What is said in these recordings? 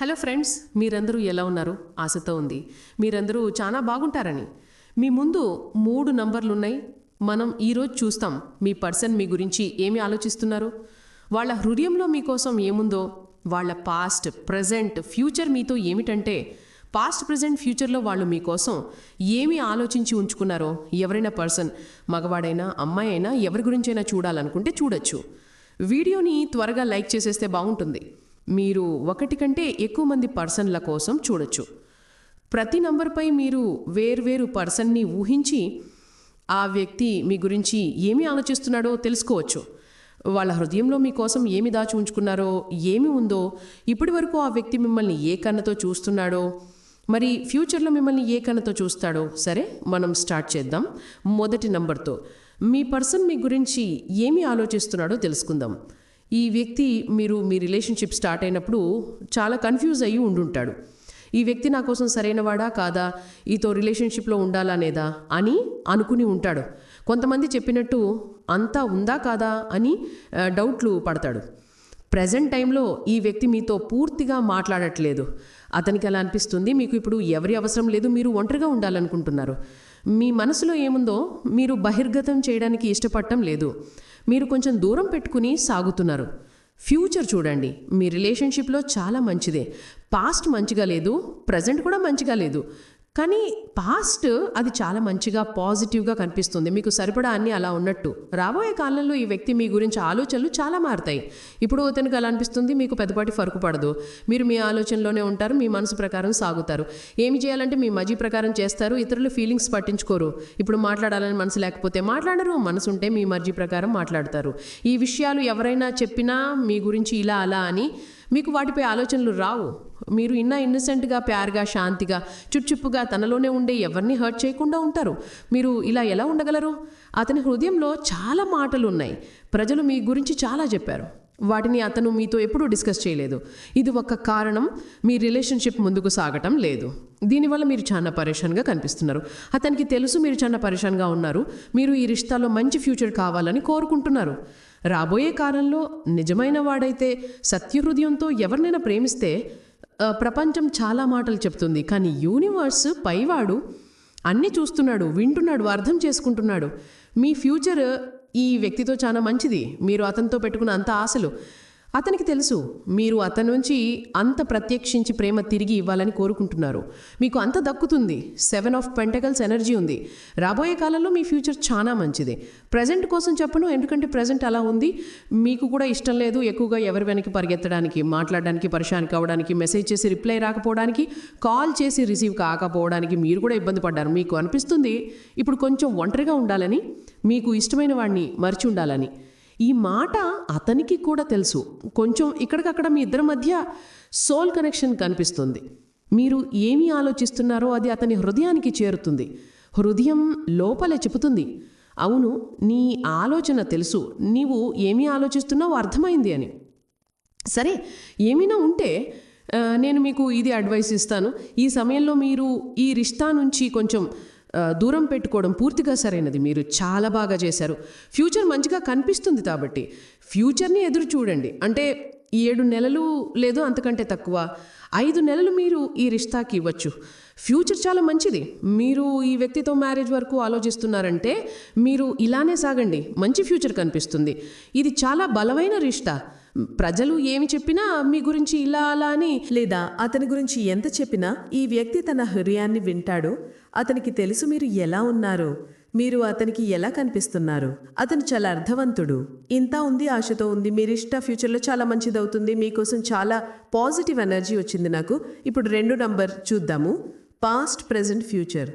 Hello friends మీరందరూ ఎలా ఉన్నారు? ఆశతో ఉంది. మీరందరూ చాలా బాగుంటారని. మీ ముందు మూడు నంబర్లు ఉన్నాయి మనం ఈరోజు చూస్తాం మీ పర్సన్ మీ గురించి ఏమి ఆలోచిస్తున్నారు? వాళ్ళ హృదయంలో మీకోసం ఏముందో వాళ్ళ పాస్ట్ ప్రజెంట్ ఫ్యూచర్ మీతో ఏమిటంటే పాస్ట్ ప్రజెంట్ ఫ్యూచర్లో వాళ్ళు మీకోసం ఏమి ఆలోచించి ఉంచుకున్నారో ఎవరైనా పర్సన్ మగవాడైనా అమ్మాయి అయినా ఎవరి గురించైనా చూడాలనుకుంటే చూడొచ్చు. వీడియోని త్వరగా లైక్ చేసేస్తే బాగుంటుంది. మీరు ఒకటి కంటే ఎక్కువ మంది పర్సన్ల కోసం చూడొచ్చు. ప్రతి నంబర్పై మీరు వేర్వేరు పర్సన్ని ఊహించి ఆ వ్యక్తి మీ గురించి ఏమి ఆలోచిస్తున్నాడో తెలుసుకోవచ్చు. వాళ్ళ హృదయంలో మీకోసం ఏమి దాచి ఉంచుకున్నారో ఏమి ఉందో ఇప్పటి వరకు ఆ వ్యక్తి మిమ్మల్ని ఏ కన్నతో చూస్తున్నాడో మరి ఫ్యూచర్లో మిమ్మల్ని ఏ కన్నతో చూస్తాడో సరే మనం స్టార్ట్ చేద్దాం మొదటి నంబర్తో. మీ పర్సన్ మీ గురించి ఏమి ఆలోచిస్తున్నాడో తెలుసుకుందాం. ఈ వ్యక్తి మీరు మీ రిలేషన్షిప్ స్టార్ట్ అయినప్పుడు చాలా కన్ఫ్యూజ్ అయ్యి ఉండుంటాడు. ఈ వ్యక్తి నా కోసం సరైనవాడా కాదా? ఈతో రిలేషన్షిప్లో ఉండాలనేదా? అని అనుకుని ఉంటాడు. కొంతమంది చెప్పినట్టు అంతా ఉందా కాదా అని డౌట్లు పడతాడు. ప్రజెంట్ టైంలో ఈ వ్యక్తి మీతో పూర్తిగా మాట్లాడట్లేదు. అతనికి అలా అనిపిస్తుంది మీకు ఇప్పుడు ఎవరి అవసరం లేదు మీరు ఒంటరిగా ఉండాలనుకుంటున్నారు. మీ మనసులో ఏముందో మీరు బహిర్గతం చేయడానికి ఇష్టపడటం లేదు. మీరు కొంచెం దూరం పెట్టుకుని సాగుతున్నారు. ఫ్యూచర్ చూడండి. మీ రిలేషన్షిప్లో చాలా మంచిదే. పాస్ట్ మంచిగా లేదు. ప్రజెంట్ కూడా మంచిగా లేదు. కానీ పాస్ట్ అది చాలా మంచిగా పాజిటివ్గా కనిపిస్తుంది. మీకు సరిపడా అన్నీ అలా ఉన్నట్టు. రాబోయే కాలంలో ఈ వ్యక్తి మీ గురించి ఆలోచనలు చాలా మారుతాయి. ఇప్పుడు అతనికి అలా అనిపిస్తుంది మీకు పెద్దపాటి ఫరకు పడదు. మీరు మీ ఆలోచనలోనే ఉంటారు మీ మనసు ప్రకారం సాగుతారు. ఏమి చేయాలంటే మీ మజీ ప్రకారం చేస్తారు ఇతరులు ఫీలింగ్స్ పట్టించుకోరు. ఇప్పుడు మాట్లాడాలని మనసు లేకపోతే మాట్లాడరు మనసు ఉంటే మీ మర్జీ ప్రకారం మాట్లాడతారు. ఈ విషయాలు ఎవరైనా చెప్పినా మీ గురించి ఇలా అలా అని మీకు వాటిపై ఆలోచనలు రావు. మీరు ఇన్న ఇన్నసెంట్గా ప్యార్గా శాంతిగా చుచ్చుప్పుగా తనలోనే ఉండే ఎవరిని హర్ట్ చేయకుండా ఉంటారు? మీరు ఇలా ఎలా ఉండగలరు? అతని హృదయంలో చాలా మాటలు ఉన్నాయి ప్రజలు మీ గురించి చాలా చెప్పారు. వాటిని అతను మీతో ఎప్పుడూ డిస్కస్ చేయలేదు. ఇది ఒక కారణం. మీ రిలేషన్షిప్ ముందుకు సాగటం లేదు. దీనివల్ల మీరు చాలా పరేషాన్గా కనిపిస్తున్నారు. అతనికి తెలుసు మీరు చాలా పరేషాన్గా ఉన్నారు. మీరు ఈ రిష్తాలో మంచి ఫ్యూచర్ కావాలని కోరుకుంటున్నారు. రాబోయే కాలంలో నిజమైన వాడైతే సత్యహృదయంతో ఎవరినైనా ప్రేమిస్తే ప్రపంచం చాలా మాటలు చెప్తుంది కానీ యూనివర్స్ పైవాడు అన్నీ చూస్తున్నాడు వింటున్నాడు అర్థం చేసుకుంటున్నాడు. మీ ఫ్యూచర్ ఈ వ్యక్తితో చాలా మంచిది. మీరు అతనితో పెట్టుకున్న అంత ఆశలు. అతనికి తెలుసు మీరు అతని నుంచి అంత ప్రత్యక్షించి ప్రేమ తిరిగి ఇవ్వాలని కోరుకుంటున్నారు. మీకు అంత దక్కుతుంది. సెవెన్ ఆఫ్ పెంటకల్స్ ఎనర్జీ ఉంది. రాబోయే కాలంలో మీ ఫ్యూచర్ చాలా మంచిది. ప్రజెంట్ కోసం చెప్పను ఎందుకంటే ప్రజెంట్ అలా ఉంది. మీకు కూడా ఇష్టం లేదు ఎక్కువగా ఎవరి వెనక్కి పరిగెత్తడానికి మాట్లాడడానికి పరిశాన్ కావడానికి మెసేజ్ చేసి రిప్లై రాకపోవడానికి కాల్ చేసి రిసీవ్ కాకపోవడానికి మీరు కూడా ఇబ్బంది పడ్డారు. మీకు అనిపిస్తుంది ఇప్పుడు కొంచెం ఒంటరిగా ఉండాలని మీకు ఇష్టమైన వాడిని మర్చి ఉండాలని. ఈ మాట అతనికి కూడా తెలుసు. కొంచెం ఇక్కడికక్కడ మీ ఇద్దరి మధ్య సోల్ కనెక్షన్ కనిపిస్తుంది. మీరు ఏమి ఆలోచిస్తున్నారో అది అతని హృదయానికి చేరుతుంది. హృదయం లోపలే చెబుతుంది. అవును నీ ఆలోచన తెలుసు. నీవు ఏమి ఆలోచిస్తున్నావో అర్థమైంది అని. సరే ఏమైనా ఉంటే నేను మీకు ఇది అడ్వైస్ ఇస్తాను. ఈ సమయంలో మీరు ఈ రిష్తా నుంచి కొంచెం దూరం పెట్టుకోవడం పూర్తిగా సరైనది. మీరు చాలా బాగా చేశారు. ఫ్యూచర్ మంచిగా కనిపిస్తుంది కాబట్టి. ఫ్యూచర్ని ఎదురు చూడండి. అంటే ఏడు నెలలు లేదో అంతకంటే తక్కువ. ఐదు నెలలు మీరు ఈ రిష్తాకి ఇవ్వచ్చు. ఫ్యూచర్ చాలా మంచిది. మీరు ఈ వ్యక్తితో మ్యారేజ్ వరకు ఆలోచిస్తున్నారంటే మీరు ఇలానే సాగండి. మంచి ఫ్యూచర్ కనిపిస్తుంది. ఇది చాలా బలమైన రిష్తా ప్రజలు ఏమి చెప్పినా మీ గురించి ఇలా అలా అని లేదా అతని గురించి ఎంత చెప్పినా ఈ వ్యక్తి తన హృదయాన్ని వింటాడు. అతనికి తెలుసు మీరు ఎలా ఉన్నారు. మీరు అతనికి ఎలా కనిపిస్తున్నారు. అతను చాలా అర్థవంతుడు. ఇంత ఉంది ఆశతో ఉంది. మీరు ఇష్ట ఫ్యూచర్లో చాలా మంచిదవుతుంది. మీకోసం చాలా పాజిటివ్ ఎనర్జీ వచ్చింది నాకు. ఇప్పుడు రెండు నంబర్ చూద్దాము. Past present future.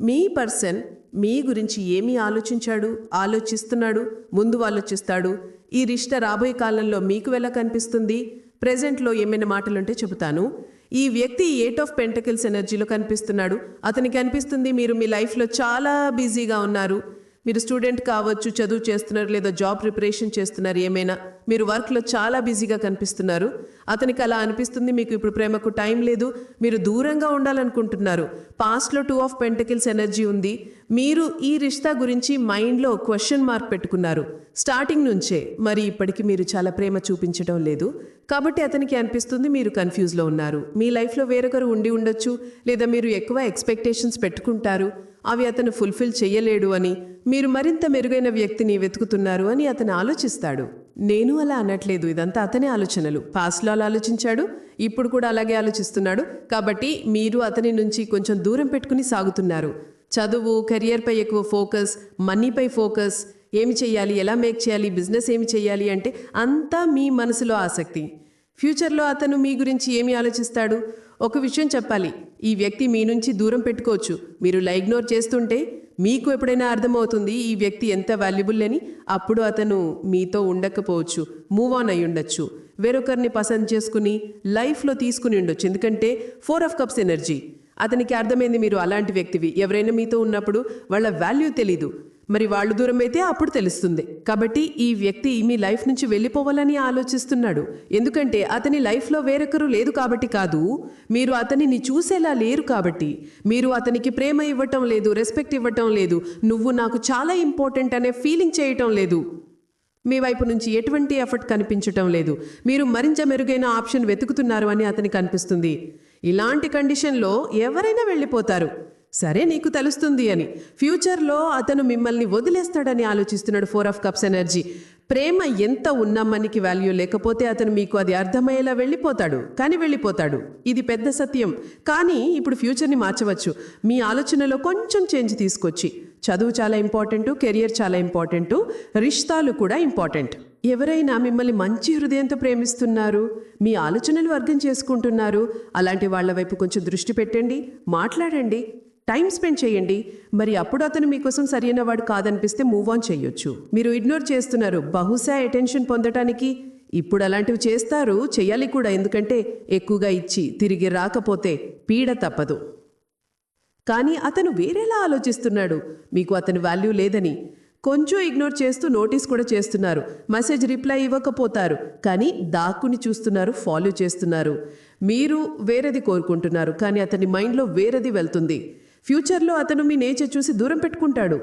మీ పర్సన్ మీ గురించి ఏమి ఆలోచించాడు? ఆలోచిస్తున్నాడు? ముందు ఆలోచిస్తాడు? ఈ రిష్ట రాబోయే కాలంలో మీకు ఎలా కనిపిస్తుంది? ప్రెజెంట్లో ఏమైనా మాటలుంటే చెబుతాను. ఈ వ్యక్తి ఎయిట్ ఆఫ్ పెంటకిల్స్ ఎనర్జీలో కనిపిస్తున్నాడు. అతనికి అనిపిస్తుంది మీరు మీ లైఫ్లో చాలా బిజీగా ఉన్నారు. మీరు స్టూడెంట్ కావచ్చు చదువు చేస్తున్నారు లేదా జాబ్ ప్రిపరేషన్ చేస్తున్నారు ఏమైనా. మీరు వర్క్లో చాలా బిజీగా కనిపిస్తున్నారు. అతనికి అలా అనిపిస్తుంది మీకు ఇప్పుడు ప్రేమకు టైం లేదు మీరు దూరంగా ఉండాలనుకుంటున్నారు. పాస్ట్లో టూ ఆఫ్ పెంటకిల్స్ ఎనర్జీ ఉంది. మీరు ఈ రిష్తా గురించి మైండ్లో క్వశ్చన్ మార్క్ పెట్టుకున్నారు. స్టార్టింగ్ నుంచే మరి ఇప్పటికి మీరు చాలా ప్రేమ చూపించడం లేదు. కాబట్టి అతనికి అనిపిస్తుంది మీరు కన్ఫ్యూజ్లో ఉన్నారు. మీ లైఫ్లో వేరొకరు ఉండి ఉండొచ్చు లేదా మీరు ఎక్కువ ఎక్స్పెక్టేషన్స్ పెట్టుకుంటారు. అవి అతను ఫుల్ఫిల్ చేయలేడు అని మీరు మరింత మెరుగైన వ్యక్తిని వెతుకుతున్నారు అని అతను ఆలోచిస్తాడు. నేను అలా అనట్లేదు. ఇదంతా అతని ఆలోచనలు. పాస్ట్లో అలా ఆలోచించాడు. ఇప్పుడు కూడా అలాగే ఆలోచిస్తున్నాడు. కాబట్టి మీరు అతని నుంచి కొంచెం దూరం పెట్టుకుని సాగుతున్నారు. చదువు కెరియర్పై ఎక్కువ ఫోకస్ మనీపై ఫోకస్ ఏమి చేయాలి ఎలా మేక్ చేయాలి బిజినెస్ ఏమి చేయాలి అంటే అంతా మీ మనసులో ఆసక్తి. ఫ్యూచర్లో అతను మీ గురించి ఏమి ఆలోచిస్తాడు? ఒక విషయం చెప్పాలి. ఈ వ్యక్తి మీ నుంచి దూరం పెట్టుకోవచ్చు. మీరు లైగ్నోర్ చేస్తుంటే మీకు ఎప్పుడైనా అర్థమవుతుంది ఈ వ్యక్తి ఎంత వాల్యుబుల్ అని? అప్పుడు అతను మీతో ఉండకపోవచ్చు. మూవ్ ఆన్ అయి ఉండొచ్చు. వేరొకరిని పసంద్ చేసుకుని లైఫ్లో తీసుకుని ఉండొచ్చు. ఎందుకంటే ఫోర్ ఆఫ్ కప్స్ ఎనర్జీ అతనికి అర్థమైంది మీరు అలాంటి వ్యక్తివి. ఎవరైనా మీతో ఉన్నప్పుడు వాళ్ళ వాల్యూ తెలీదు. మరి వాళ్ళు దూరం అయితే అప్పుడు తెలుస్తుంది. కాబట్టి ఈ వ్యక్తి మీ లైఫ్ నుంచి వెళ్ళిపోవాలని ఆలోచిస్తున్నాడు. ఎందుకంటే అతని లైఫ్లో వేరొకరు లేదు కాబట్టి కాదు మీరు అతనిని చూసేలా లేరు కాబట్టి. మీరు అతనికి ప్రేమ ఇవ్వటం లేదు రెస్పెక్ట్ ఇవ్వటం లేదు నువ్వు నాకు చాలా ఇంపార్టెంట్ అనే ఫీలింగ్ చేయటం లేదు. మీ వైపు నుంచి ఎటువంటి ఎఫర్ట్ కనిపించటం లేదు. మీరు మరింత మెరుగైన ఆప్షన్ వెతుకుతున్నారు అని అతనికి అనిపిస్తుంది. ఇలాంటి కండిషన్లో ఎవరైనా వెళ్ళిపోతారు. సరే నీకు తెలుస్తుంది అని. ఫ్యూచర్లో అతను మిమ్మల్ని వదిలేస్తాడని ఆలోచిస్తున్నాడు ఫోర్ ఆఫ్ కప్స్ ఎనర్జీ. ప్రేమ ఎంత ఉన్న మనకి వాల్యూ లేకపోతే అతను మీకు అది అర్థమయ్యేలా వెళ్ళిపోతాడు. కానీ వెళ్ళిపోతాడు. ఇది పెద్ద సత్యం. కానీ ఇప్పుడు ఫ్యూచర్ని మార్చవచ్చు. మీ ఆలోచనలో కొంచెం చేంజ్ తీసుకొచ్చి. చదువు చాలా ఇంపార్టెంటు కెరియర్ చాలా ఇంపార్టెంటు రిష్తాలు కూడా ఇంపార్టెంట్. ఎవరైనా మిమ్మల్ని మంచి హృదయంతో ప్రేమిస్తున్నారు మీ ఆలోచనలు అర్థం చేసుకుంటున్నారు అలాంటి వాళ్ళ వైపు కొంచెం దృష్టి పెట్టండి మాట్లాడండి టైం స్పెండ్ చేయండి. మరి అప్పుడు అతను మీకోసం సరైన వాడు కాదనిపిస్తే మూవ్ ఆన్ చేయొచ్చు. మీరు ఇగ్నోర్ చేస్తున్నారు. బహుశా అటెన్షన్ పొందటానికి ఇప్పుడు అలాంటివి చేస్తారు చేయాలి కూడా. ఎందుకంటే ఎక్కువగా ఇచ్చి తిరిగి రాకపోతే పీడ తప్పదు. కానీ అతను వేరేలా ఆలోచిస్తున్నాడు. మీకు అతని వాల్యూ లేదని. కొంచెం ఇగ్నోర్ చేస్తూ నోటీస్ కూడా చేస్తున్నారు. మెసేజ్ రిప్లై ఇవ్వకపోతారు. కానీ దాక్కుని చూస్తున్నారు ఫాలో చేస్తున్నారు. మీరు వేరేది కోరుకుంటున్నారు. కానీ అతని మైండ్లో వేరేది వెళ్తుంది. ఫ్యూచర్లో అతను మీ నేచర్ చూసి దూరం పెట్టుకుంటాడు.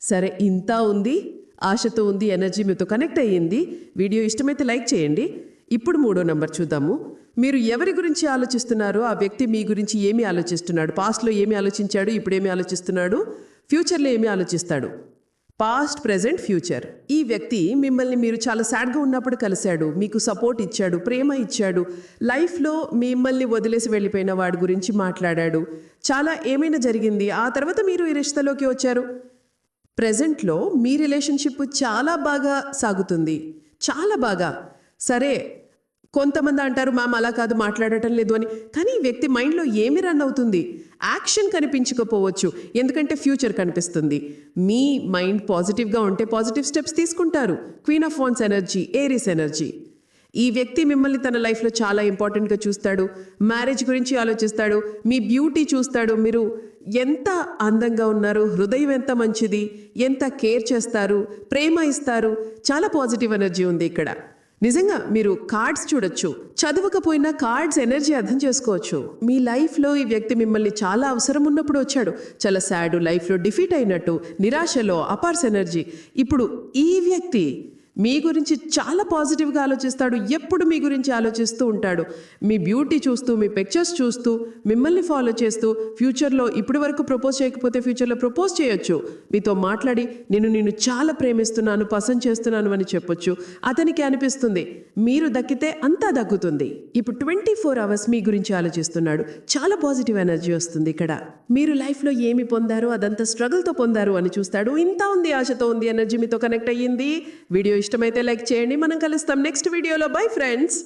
సరే ఇంత ఉంది ఆశతో ఉంది ఎనర్జీ మీతో కనెక్ట్ అయ్యింది. వీడియో ఇష్టమైతే లైక్ చేయండి. ఇప్పుడు మూడో నంబర్ చూద్దాము. మీరు ఎవరి గురించి ఆలోచిస్తున్నారో ఆ వ్యక్తి మీ గురించి ఏమి ఆలోచిస్తున్నాడు? పాస్ట్లో ఏమి ఆలోచించాడు? ఇప్పుడేమి ఆలోచిస్తున్నాడు? ఫ్యూచర్లో ఏమి ఆలోచిస్తాడు? పాస్ట్ ప్రెజెంట్ ఫ్యూచర్ ఈ వ్యక్తి మిమ్మల్ని మీరు చాలా సాడ్గా ఉన్నప్పుడు కలిశాడు. మీకు సపోర్ట్ ఇచ్చాడు ప్రేమ ఇచ్చాడు. లైఫ్లో మిమ్మల్ని వదిలేసి వెళ్ళిపోయిన వాడి గురించి మాట్లాడాడు. చాలా ఏమైనా జరిగింది. ఆ తర్వాత మీరు ఈ రిష్తలోకి వచ్చారు. ప్రజెంట్లో మీ రిలేషన్షిప్ చాలా బాగా సాగుతుంది. చాలా బాగా. సరే కొంతమంది అంటారు మ్యామ్ అలా కాదు మాట్లాడటం లేదు అని. కానీ ఈ వ్యక్తి మైండ్లో ఏమి రన్ అవుతుంది? యాక్షన్ కనిపించకపోవచ్చు. ఎందుకంటే ఫ్యూచర్ కనిపిస్తుంది. మీ మైండ్ పాజిటివ్గా ఉంటే పాజిటివ్ స్టెప్స్ తీసుకుంటారు. Queen of wands energy Aries energy. ఈ వ్యక్తి మిమ్మల్ని తన లైఫ్లో చాలా ఇంపార్టెంట్గా చూస్తాడు. మ్యారేజ్ గురించి ఆలోచిస్తాడు. మీ బ్యూటీ చూస్తాడు. మీరు ఎంత అందంగా ఉన్నారు? హృదయం ఎంత మంచిది? ఎంత కేర్ చేస్తారు? ప్రేమ ఇస్తారు? చాలా పాజిటివ్ ఎనర్జీ ఉంది ఇక్కడ. నిజంగా మీరు కార్డ్స్ చూడొచ్చు. చదవకపోయినా కార్డ్స్ ఎనర్జీ అర్థం చేసుకోవచ్చు. మీ లైఫ్లో ఈ వ్యక్తి మిమ్మల్ని చాలా అవసరం ఉన్నప్పుడు వచ్చాడు. చాలా సాడ్ లైఫ్లో డిఫీట్ అయినట్టు నిరాశలో అపార్స్ ఎనర్జీ. ఇప్పుడు ఈ వ్యక్తి మీ గురించి చాలా పాజిటివ్గా ఆలోచిస్తాడు ఎప్పుడు మీ గురించి ఆలోచిస్తూ ఉంటాడు. మీ బ్యూటీ చూస్తూ మీ పిక్చర్స్ చూస్తూ మిమ్మల్ని ఫాలో చేస్తూ ఫ్యూచర్లో ఇప్పటి వరకు ప్రపోజ్ చేయకపోతే ఫ్యూచర్లో ప్రపోజ్ చేయొచ్చు. మీతో మాట్లాడి నేను నిన్ను చాలా ప్రేమిస్తున్నాను పసంద్ చేస్తున్నాను అని చెప్పొచ్చు. అతనికి అనిపిస్తుంది మీరు దక్కితే అంతా దక్కుతుంది. ఇప్పుడు ట్వంటీ ఫోర్ అవర్స్ మీ గురించి ఆలోచిస్తున్నాడు. చాలా పాజిటివ్ ఎనర్జీ వస్తుంది ఇక్కడ. మీరు లైఫ్లో ఏమి పొందారు అదంతా స్ట్రగుల్తో పొందారు అని చూస్తాడు. ఇంత ఉంది ఆశతో ఉంది ఎనర్జీ మీతో కనెక్ట్ అయ్యింది. వీడియో ఇష్టమైతే లైక్ చేయండి. మనం కలుస్తాం నెక్స్ట్ వీడియోలో. Bye friends